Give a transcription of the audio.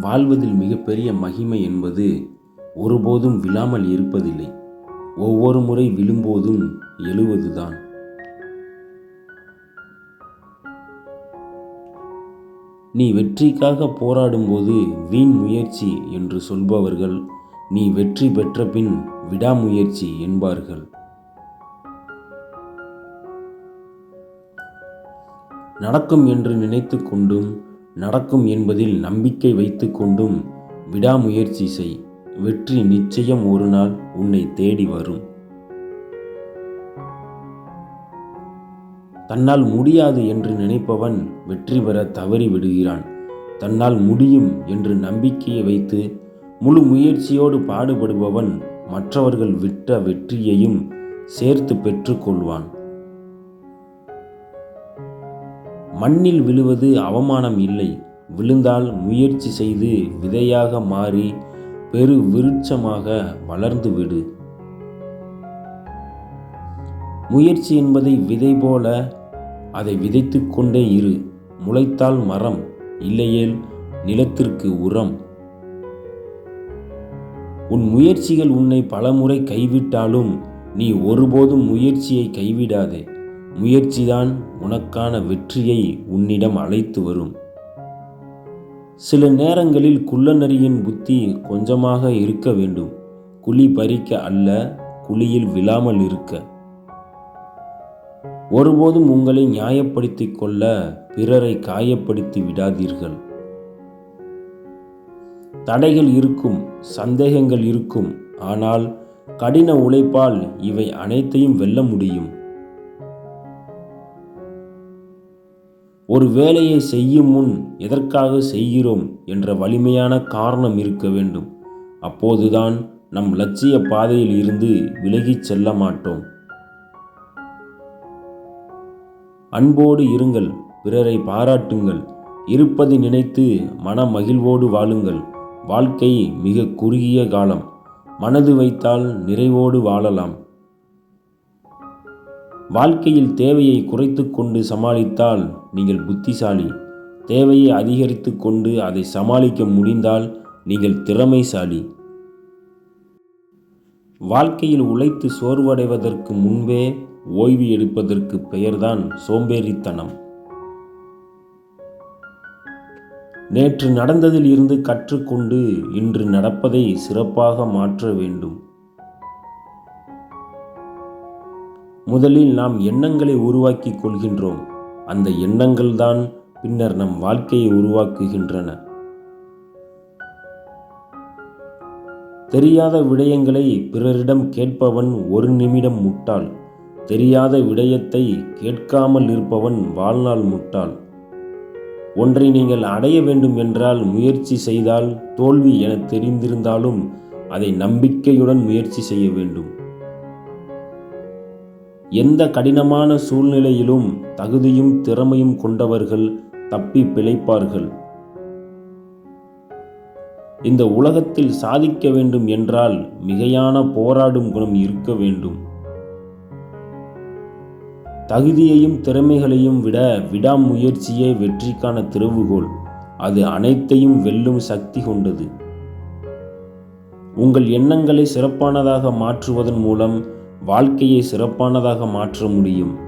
வாழ்வதில் மிகப்பெரிய மகிமை என்பது ஒருபோதும் விழாமல் இருப்பதில்லை. ஒவ்வொரு முறை விழும்போதும் எழுவதுதான். நீ வெற்றிக்காக போராடும்போது வீண் முயற்சி என்று சொல்பவர்கள் நீ வெற்றி பெற்ற பின் விடாமுயற்சி என்பார்கள். நடக்கும் என்று நினைத்து கொண்டும் நடக்கும் என்பதில் நம்பிக்கை வைத்து கொண்டும் விடாமுயற்சி செய். வெற்றி நிச்சயம் ஒரு நாள் உன்னை தேடி வரும். தன்னால் முடியாது என்று நினைப்பவன் வெற்றி பெற தவறி விடுகிறான். தன்னால் முடியும் என்று நம்பிக்கையை வைத்து முழு முயற்சியோடு பாடுபடுபவன் மற்றவர்கள் விட்ட வெற்றியையும் சேர்த்து பெற்றுக்கொள்வான் மண்ணில் விழுவது அவமானம் இல்லை. விழுந்தால் முயற்சி செய்து விதையாக மாறி பெரு விருட்சமாக வளர்ந்து விடு. முயற்சி என்பதை விதை போல அதை விதைத்து கொண்டே இரு. முளைத்தால் மரம் இல்லையேல் நிலத்திற்கு உரம். உன் முயற்சிகள் உன்னை பலமுறை கைவிட்டாலும் நீ ஒருபோதும் முயற்சியை கைவிடாதே. முயற்சிதான் உனக்கான வெற்றியை உன்னிடம் அழைத்து வரும். சில நேரங்களில் குள்ளநரியின் புத்தி கொஞ்சமாக இருக்க வேண்டும். குழி பறிக்க அல்ல குழியில் விழாமல் இருக்க. ஒருபோதும் உங்களை நியாயப்படுத்திக் கொள்ள பிறரை காயப்படுத்தி விடாதீர்கள். தடைகள் இருக்கும் சந்தேகங்கள் இருக்கும் ஆனால் கடின உழைப்பால் இவை அனைத்தையும் வெல்ல முடியும். ஒரு வேலையை செய்யும் முன் எதற்காக செய்கிறோம் என்ற வலிமையான காரணம் இருக்க வேண்டும். அப்போதுதான் நம் லட்சிய பாதையில் இருந்து விலகிச் செல்ல மாட்டோம். அன்போடு இருங்கள் பிறரை பாராட்டுங்கள். இருப்பதை நினைத்து மன மகிழ்வோடு வாழுங்கள். வாழ்க்கை மிக குறுகிய காலம். மனது வைத்தால் நிறைவோடு வாழலாம். வாழ்க்கையில் தேவையை குறைத்து கொண்டு சமாளித்தால் நீங்கள் புத்திசாலி. தேவையை அதிகரித்து கொண்டு அதை சமாளிக்க முடிந்தால் நீங்கள் திறமைசாலி. வாழ்க்கையில் உழைத்து சோர்வடைவதற்கு முன்பே ஓய்வு எடுப்பதற்கு பெயர்தான் சோம்பேறித்தனம். நேற்று நடந்ததில் இருந்து கற்றுக்கொண்டு இன்று நடப்பதை சிறப்பாக மாற்ற வேண்டும். முதலில் நாம் எண்ணங்களை உருவாக்கி கொள்கின்றோம். அந்த எண்ணங்கள் தான் பின்னர் நம் வாழ்க்கையை உருவாக்குகின்றன. தெரியாத விடயங்களை பிறரிடம் கேட்பவன் ஒரு நிமிடம் முட்டாள். தெரியாத விடயத்தை கேட்காமல் இருப்பவன் வாழ்நாள் முட்டாள். ஒன்றை நீங்கள் அடைய வேண்டும் என்றால் முயற்சி செய்தால் தோல்வி என தெரிந்திருந்தாலும் அதை நம்பிக்கையுடன் முயற்சி செய்ய வேண்டும். எந்த கடினமான சூழ்நிலையிலும் தகுதியும் திறமையும் கொண்டவர்கள் தப்பி பிழைப்பார்கள். இந்த உலகத்தில் சாதிக்க வேண்டும் என்றால் மிகையான போராடும் குணம் இருக்க வேண்டும். தகுதியையும் திறமைகளையும் விட விடாமுயற்சியே வெற்றிக்கான திறவுகோள் அது அனைத்தையும் வெல்லும் சக்தி கொண்டது. உங்கள் எண்ணங்களை சிறப்பானதாக மாற்றுவதன் மூலம் வாழ்க்கையை சிறப்பானதாக மாற்ற முடியும்.